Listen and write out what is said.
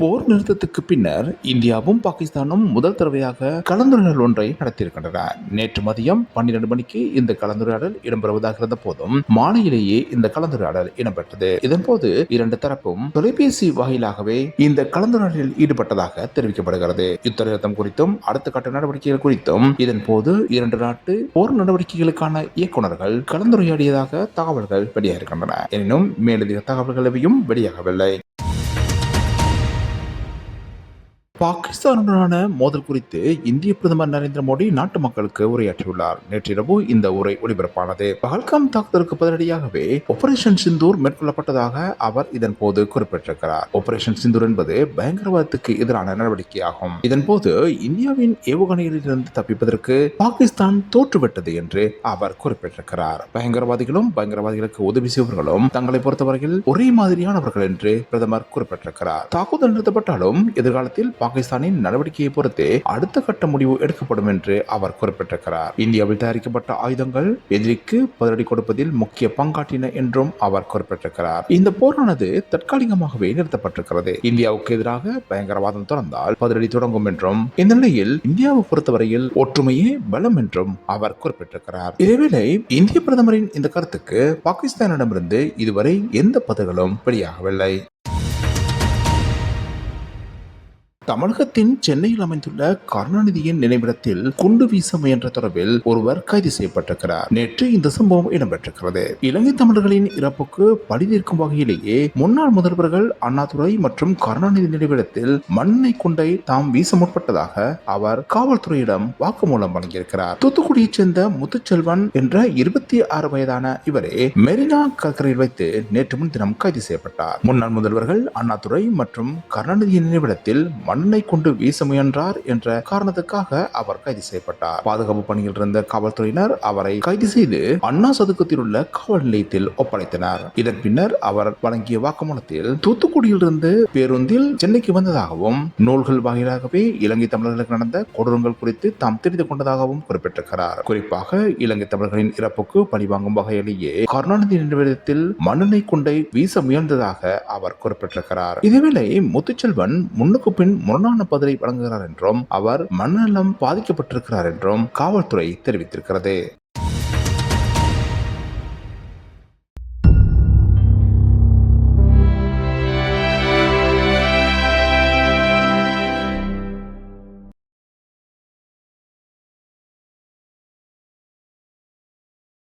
போர் நிறுத்தத்துக்கு பின்னர் இந்தியாவும் பாகிஸ்தானும் முதல் தடவையாக கலந்துரையாடல் ஒன்றை நடத்தியிருக்கின்றன. நேற்று மதியம் பன்னிரண்டு மணிக்கு இந்த கலந்துரையாடல் இடம்பெறுவதாக இருந்த போதும் மாலையிலேயே இந்த கலந்துரையாடல் இடம்பெற்றது. இதன்போது இரண்டு தரப்பும் தொலைபேசி வாயிலாகவே இந்த கலந்துரையாடலில் ஈடுபட்டதாக தெரிவிக்கப்படுகிறது. யுத்த நிறுத்தம் குறித்தும் அடுத்த கட்ட நடவடிக்கைகள் குறித்தும் இதன்போது இரண்டு நாட்டு போர் நடவடிக்கைகளுக்கான இயக்குநர்கள் கலந்துரையாடியதாக தகவல்கள் வெளியாகின்றன எனினும் மேலதிக தகவல்கள் எவையும் வெளியாகவில்லை. பாகிஸ்தானுடனான மோதல் குறித்து இந்திய பிரதமர் நரேந்திர மோடி நாட்டு மக்களுக்கு உரையாற்றியுள்ளார். நேற்றிரவு இந்த உரை ஒளிபரப்பானது. பகல்காம் தாக்குதலுக்கு பதிலடியாகவே ஆபரேஷன் சிந்தூர் மேற்கொள்ளப்பட்டதாக அவர் இதன் போது குறிப்பிட்டிருக்கிறார். ஆபரேஷன் சிந்தூர் என்பது பயங்கரவாதத்துக்கு எதிரான நடவடிக்கையாகும். இதன் போது இந்தியாவின் ஏவுகணைகளிலிருந்து தப்பிப்பதற்கு பாகிஸ்தான் தோற்றுவிட்டது என்று அவர் குறிப்பிட்டிருக்கிறார். பயங்கரவாதிகளும் பயங்கரவாதிகளுக்கு உதவி செய்வர்களும் தங்களை பொறுத்தவரையில் ஒரே மாதிரியானவர்கள் என்று பிரதமர் குறிப்பிட்டிருக்கிறார். தாக்குதல் நிறுத்தப்பட்டாலும் எதிர்காலத்தில் பாகிஸ்தானின் நடவடிக்கையை பொறுத்தே அடுத்த கட்ட முடிவு எடுக்கப்படும் என்று அவர் குறிப்பிட்டிருக்கிறார். இந்தியாவில் தயாரிக்கப்பட்ட ஆயுதங்கள் எதிரிக்கு பதிலடி கொடுப்பதில் முக்கிய பங்காற்றின என்றும் அவர் குறிப்பிட்டிருக்கிறார். இந்த போரானது தற்காலிகமாகவே நிறுத்தப்பட்டிருக்கிறது. இந்தியாவுக்கு எதிராக பயங்கரவாதம் தொடர்ந்தால் பதிலடி தொடங்கும் என்றும் இந்த நிலையில் இந்தியாவை பொறுத்தவரையில் ஒற்றுமையே பலம் என்றும் அவர் குறிப்பிட்டிருக்கிறார். இதேவேளை இந்திய பிரதமரின் இந்த கருத்துக்கு பாகிஸ்தானிடமிருந்து இதுவரை எந்த பதில்களும் வெளியாகவில்லை. தமிழகத்தின் சென்னையில் அமைந்துள்ள கருணாநிதியின் நினைவிடத்தில் குண்டு வீச முயன்ற தொடர்பில் ஒருவர் கைது செய்யப்பட்டிருக்கிறார். நேற்று இந்த சம்பவம் இடம்பெற்றிருக்கிறது. இலங்கை தமிழர்களின் இறப்புக்கு பழிதீர்க்கும் வகையிலேயே முன்னாள் முதல்வர்கள் அண்ணாதுரை மற்றும் கருணாநிதி நினைவிடத்தில் மண்ணை குண்டை தாம் வீச முற்பட்டதாக அவர் காவல்துறையிடம் வாக்குமூலம் வழங்கியிருக்கிறார். தூத்துக்குடியைச் சேர்ந்த முத்துச்செல்வன் என்ற இருபத்தி ஆறு வயதான இவரே மெரினா கடற்கரையில் வைத்து நேற்று முன்தினம் கைது செய்யப்பட்டார். முன்னாள் முதல்வர்கள் அண்ணாதுரை மற்றும் கருணாநிதியின் நினைவிடத்தில் மண்ணை கொண்டு வீச முயன்றார் என்ற காரணத்துக்காக அவர் கைது செய்யப்பட்டார். பாதுகாப்பு பணியில் இருந்த காவல்துறையினர் அவரை கைது செய்து அண்ணா சதுக்கத்தில் உள்ள காவல் நிலையத்தில் ஒப்படைத்தனர். இதன் பின்னர் அவர் வழங்கிய வாக்குமூலத்தில் தூத்துக்குடியில் இருந்து பேருந்தில் சென்னைக்கு வந்ததாகவும் நூல்கள் வாயிலாகவே இலங்கை தமிழர்களுக்கு நடந்த கொடூரங்கள் குறித்து தாம் தெரிந்து கொண்டதாகவும் குறிப்பிட்டிருக்கிறார். குறிப்பாக இலங்கை தமிழர்களின் இறப்புக்கு பழிவாங்கும் வகையிலேயே கருணாநிதி நிறுவனத்தில் மண்ணெண்ணை குண்டை வீச முயன்றதாக அவர் குறிப்பிட்டிருக்கிறார். இதேவேளை முத்துச்செல்வன் முன்னுக்கு பின் முரணான பதிலை வழங்குகிறார் என்றும் அவர் மனநலம் பாதிக்கப்பட்டிருக்கிறார் என்றும் காவல்துறை தெரிவித்திருக்கிறது.